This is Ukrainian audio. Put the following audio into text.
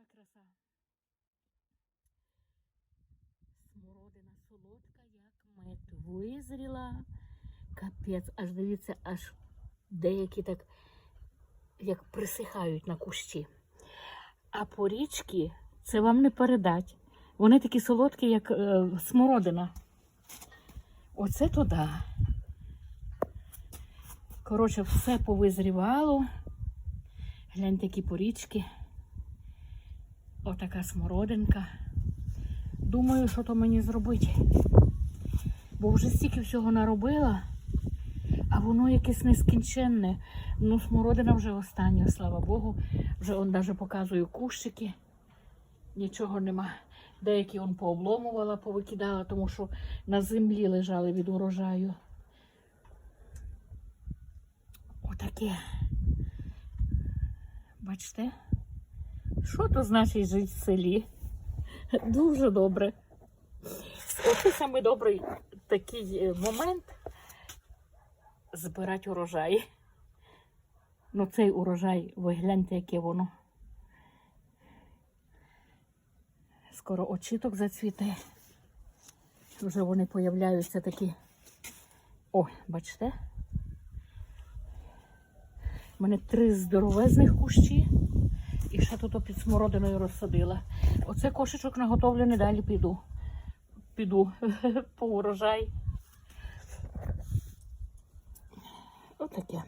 краса. Смородина солодка, як мед. Визріла. Капець, аж дивіться, аж деякі так як присихають на кущі. А порічки це вам не передать. Вони такі солодкі, як е, смородина. Оце то да. Коротше, все повизрівало. Гляньте, які порічки. Отака смородинка. Думаю, що то мені зробити. Бо вже стільки всього наробила, а воно якесь нескінченне. Ну, смородина вже остання, слава Богу. Вже он навіть показую кущики. Нічого нема. Деякі он пообломувала, повикидала, тому що на землі лежали від урожаю. Отаке. Бачите? Що то значить жити в селі? Дуже добре. Оце саме добрий такий е, момент збирати урожай. Ну, цей урожай, ви гляньте, яке воно. Скоро очіток зацвіте. Вже вони появляються такі. О, бачите? У мене три здоровезних кущі. Ще тут під смородиною розсадила. Оце кошечок наготовлений, далі піду. Піду по урожай. Отаке.